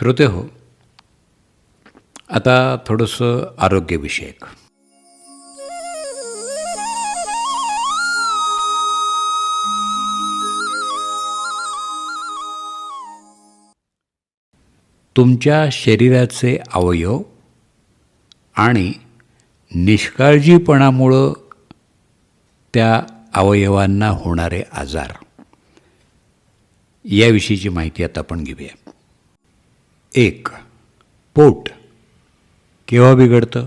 श्रोते हो. आता थोडंसं आरोग्यविषयक. तुमच्या शरीराचे अवयव आणि निष्काळजीपणामुळं त्या अवयवांना होणारे आजार. याविषयीची माहिती आता आपण घेऊया. एक. पोट. केव्हा बिघडतं?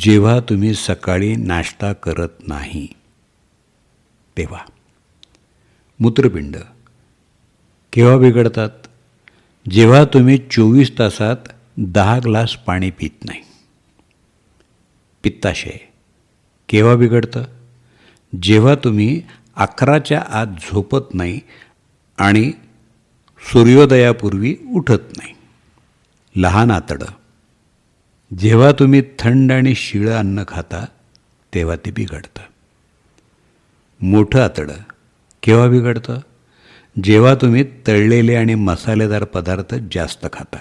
जेव्हा तुम्ही सकाळी नाश्ता करत नाही. तेव्हा. मूत्रपिंड. केव्हा बिघडतात? जेव्हा तुम्ही चोवीस तासात दहा ग्लास पाणी पित नाही. पित्ताशय. केव्हा बिघडतं? जेव्हा तुम्ही अकराच्या आत झोपत नाही आणि सूर्योदयापूर्वी उठत नाही. लहान आतडं. जेव्हा तुम्ही थंड आणि शिळं अन्न खाता तेव्हा ते बिघडतं. मोठं आतडं केव्हा बिघडतं? जेव्हा तुम्ही तळलेले आणि मसालेदार पदार्थ जास्त खाता.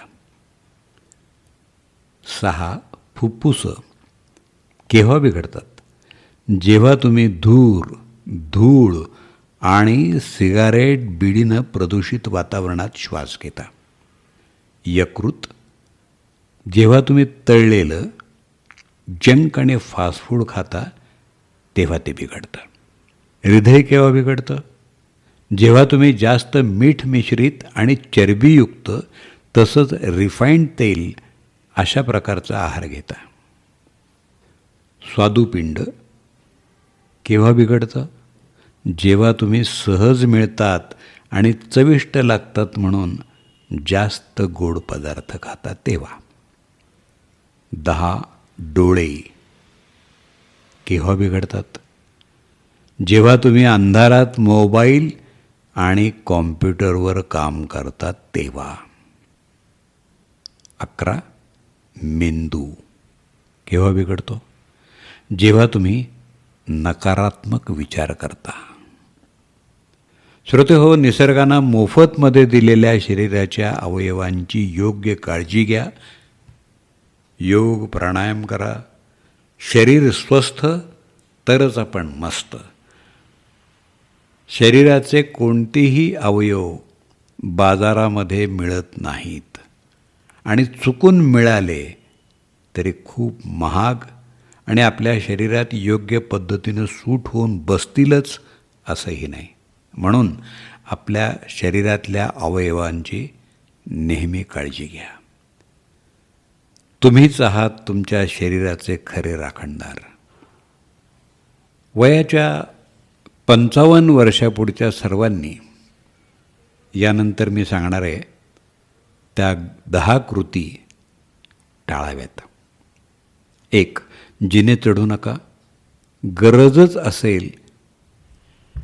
सहा फुप्फुसं केव्हा बिघडतात? जेव्हा तुम्ही धूर धूळ आणि सिगारेट बिडीनं प्रदूषित वातावरणात श्वास घेता. यकृत जेव्हा तुम्ही तळलेलं जंक आणि फास्ट फूड खाता तेव्हा ते बिघडतं. हृदय केव्हा बिघडतं? जेव्हा तुम्ही जास्त मीठ मिश्रित आणि चरबीयुक्त तसंच रिफाईंड तेल अशा प्रकारचा आहार घेता. स्वादुपिंड केव्हा बिघडतं? जेव्हा तुम्ही सहज मिळतात आणि चविष्ट लागतात म्हणून जास्त गोड पदार्थ खाता तेव्हा. दहा डोळे. केव्हा बिघडतात? जेव्हा तुम्ही अंधारात मोबाईल आणि कॉम्प्युटरवर काम करतात तेव्हा. अकरा मेंदू. केव्हा बिघडतो? जेव्हा तुम्ही नकारात्मक विचार करता. श्रोते हो निसर्गानं मोफतमध्ये दिलेल्या शरीराच्या अवयवांची योग्य काळजी घ्या. योग प्राणायाम करा. शरीर स्वस्थ तरच आपण मस्त. शरीराचे कोणतेही अवयव बाजारामध्ये मिळत नाहीत. आणि चुकून मिळाले तरी खूप महाग आणि आपल्या शरीरात योग्य पद्धतीनं सूट होऊन बसतीलच असंही नाही. म्हणून आपल्या शरीरातल्या अवयवांची नेहमी काळजी घ्या. तुम्हीच आहात तुमच्या शरीराचे खरे राखणदार. वयाच्या पंचावन्न वर्षापुढच्या सर्वांनी यानंतर मी सांगणार आहे त्या दहा कृती टाळाव्यात. एक जिने चढू नका. गरजच असेल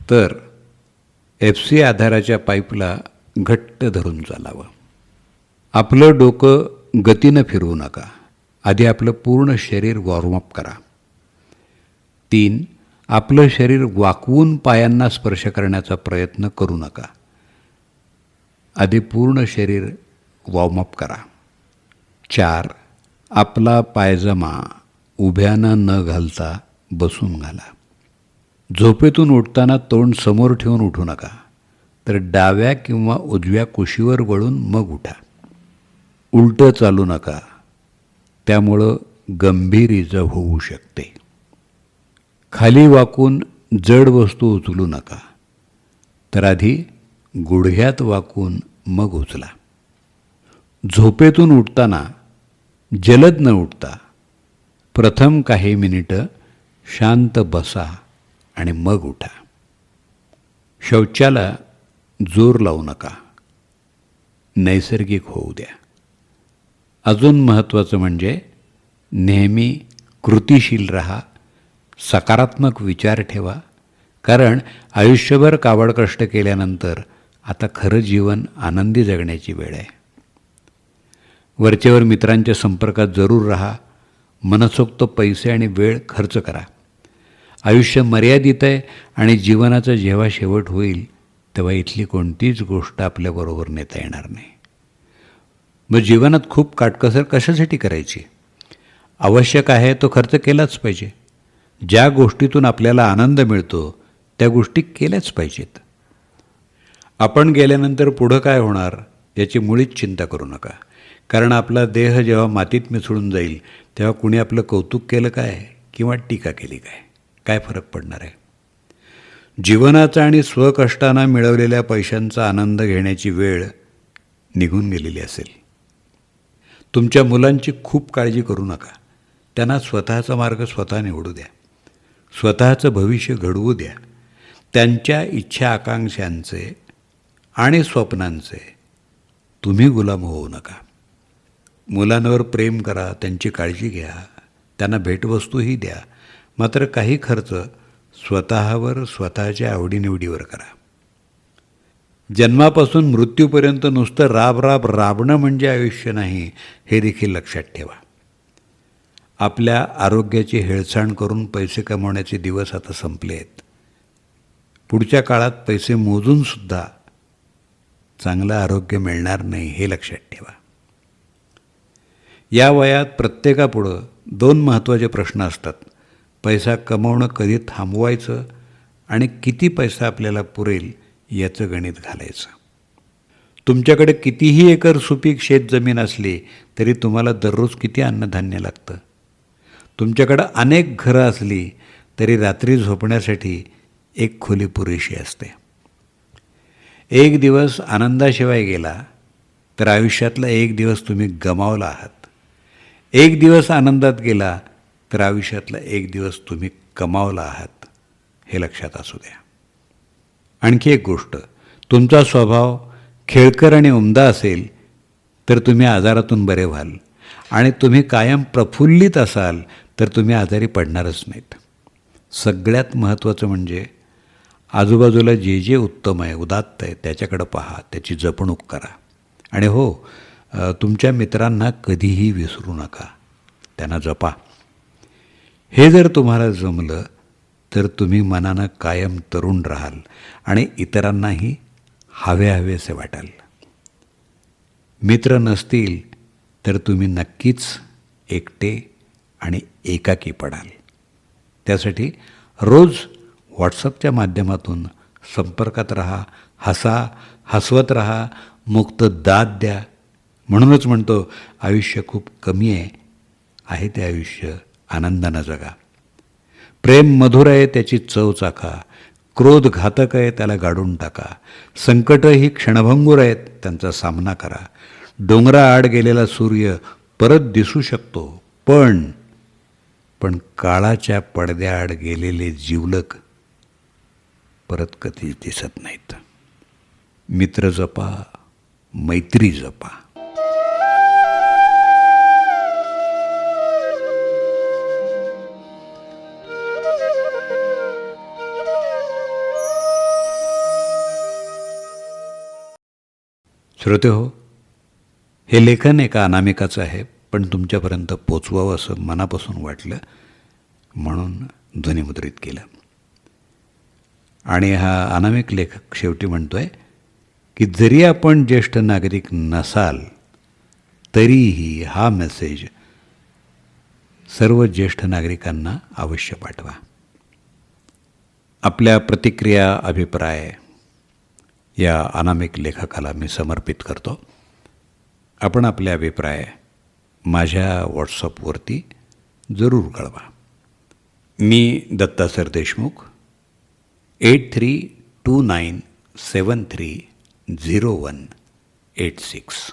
तर एफ सी आधाराच्या पाईपला घट्ट धरून चालावं. आपलं डोकं गतीनं फिरवू नका. आधी आपलं पूर्ण शरीर वॉर्मअप करा. तीन आपलं शरीर वाकवून पायांना स्पर्श करण्याचा प्रयत्न करू नका. आधी पूर्ण शरीर वॉर्मअप करा. चार आपला पायजमा उभ्यानं न घालता बसून घाला. झोपेतून उठताना तोंड समोर ठेवून उठू नका तर डाव्या किंवा उजव्या कुशीवर वळून मग उठा. उलटं चालू नका त्यामुळं गंभीर इजा होऊ शकते. खाली वाकून जड वस्तू उचलू नका तर आधी गुडघ्यात वाकून मग उचला. झोपेतून उठताना जलद न उठता प्रथम काही मिनिटं शांत बसा आणि मग उठा. शौचाला जोर लावू नका. नैसर्गिक होऊ द्या. अजून महत्त्वाचं म्हणजे नेहमी कृतिशील रहा सकारात्मक विचार ठेवा कारण आयुष्यभर कावड कष्ट केल्यानंतर आता खरं जीवन आनंदी जगण्याची वेळ आहे. वरचेवर मित्रांच्या संपर्कात जरूर राहा मनसोक्त पैसे आणि वेळ खर्च करा. आयुष्य मर्यादित आहे आणि जीवनाचा जेव्हा शेवट होईल तेव्हा इथली कोणतीच गोष्ट आपल्याबरोबर नेता येणार नाही. मग जीवनात खूप काटकसर कशासाठी करायची? आवश्यक आहे तो खर्च केलाच पाहिजे. ज्या गोष्टीतून आपल्याला आनंद मिळतो त्या गोष्टी केल्याच पाहिजेत. आपण गेल्यानंतर पुढं काय होणार याची मुळीच चिंता करू नका. कारण आपला देह जेव्हा मातीत मिसळून जाईल तेव्हा कुणी आपलं कौतुक केलं काय? किंवा टीका केली काय? काय फरक पडणार आहे? जीवनाचा आणि स्वकष्टानं मिळवलेल्या पैशांचा आनंद घेण्याची वेळ निघून गेलेली असेल. तुमच्या मुलांची खूप काळजी करू नका. त्यांना स्वतःचा मार्ग स्वतः निवडू द्या. स्वतःचं भविष्य घडवू द्या. त्यांच्या इच्छा आकांक्षांचे आणि स्वप्नांचे तुम्ही गुलाम होऊ नका. मुलांवर प्रेम करा त्यांची काळजी घ्या त्यांना भेटवस्तूही द्या. मात्र काही खर्च स्वतःवर स्वतःच्या आवडीनिवडीवर करा. जन्मापासून मृत्यूपर्यंत नुसतं राब राब राबणं म्हणजे आयुष्य नाही हे देखील लक्षात ठेवा. आपल्या आरोग्याची हेळसांड करून पैसे कमवण्याचे दिवस आता संपले आहेत पुढच्या काळात पैसे मोजूनसुद्धा चांगलं आरोग्य मिळणार नाही हे लक्षात ठेवा. या वयात प्रत्येकापुढं दोन महत्त्वाचे प्रश्न असतात. पैसा कमवणं कधी थांबवायचं आणि किती पैसा आपल्याला पुरेल याचं गणित घालायचं. तुमच्याकडे कितीही एकर सुपीक शेत जमीन असली तरी तुम्हाला दररोज किती अन्नधान्य लागतं? तुमच्याकडं अनेक घरं असली तरी रात्री झोपण्यासाठी एक खोली पुरेशी असते. एक दिवस आनंदाशिवाय गेला तर आयुष्यातला एक दिवस तुम्ही गमावला आहात. एक दिवस आनंदात गेला तर आयुष्यातला एक दिवस तुम्ही कमावला आहात हे लक्षात असू द्या. आणखी एक गोष्ट तुमचा स्वभाव खेळकर आणि उमदा असेल तर तुम्ही आजारातून बरे व्हाल. आणि तुम्ही कायम प्रफुल्लित असाल तर तुम्ही आजारी पडणारच नाहीत. सगळ्यात महत्त्वाचं म्हणजे आजूबाजूला जे जे उत्तम आहे उदात्त आहे त्याच्याकडं पहा त्याची जपणूक करा. आणि हो तुमच्या मित्रांना कधीही विसरू नका. त्यांना जपा. हे जर तुम्हाला जमलं तर तुम्ही मनानं कायम तरुण राहाल आणि इतरांनाही हवे हवेसे वाटाल. मित्र नसतील तर तुम्ही नक्कीच एकटे आणि एकाकी पडाल. त्यासाठी रोज व्हॉट्सअपच्या माध्यमातून संपर्कात राहा हसा हसवत राहा मुक्त दाद द्या. म्हणूनच म्हणतो आयुष्य खूप कमी आहे. आहे ते आयुष्य आनंदानं जगा. प्रेम मधुर आहे त्याची चव चाखा. क्रोध घातक आहे त्याला गाडून टाका. संकट ही क्षणभंगूर आहेत त्यांचा सामना करा. डोंगराआड गेलेला सूर्य परत दिसू शकतो पण पण काळाच्या पडद्याआड गेलेले जीवलक परत कधीच दिसत नाहीत. मित्र जपा मैत्री जपा. श्रोते हो हे लेखन एका अनामिकाचं आहे पण तुमच्यापर्यंत पोचवावं असं मनापासून वाटलं म्हणून ध्वनिमुद्रित केलं. आणि हा अनामिक लेखक शेवटी म्हणतो आहे की जरी आपण ज्येष्ठ नागरिक नसाल तरीही हा मेसेज सर्व ज्येष्ठ नागरिकांना अवश्य पाठवा. आपल्या प्रतिक्रिया अभिप्राय या अनामिक लेखकाला मी समर्पित करतो. आपण आपले अभिप्राय माझ्या व्हॉट्सअपवरती जरूर कळवा. मी Datta sir Deshmukh eight three two nine seven three zero one eight six.